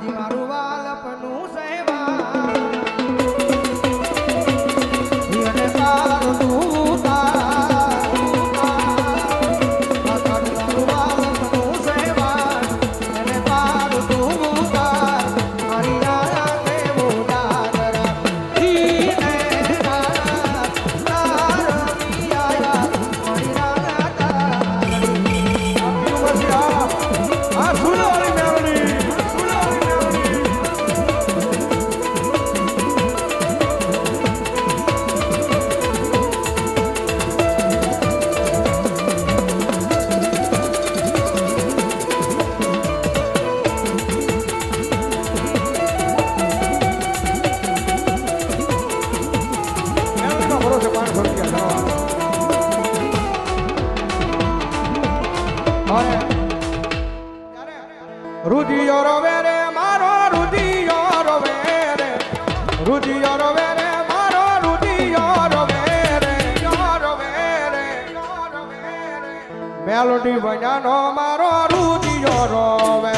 મારું વા બાર ભટક્યા રુધિયો રોવે રે, મારો રુધિયો રોવે રે. રુધિયો રોવે રે, મારો રુધિયો રોવે રે. મેલોડી ભજાનો મારો રુધિયો રોવે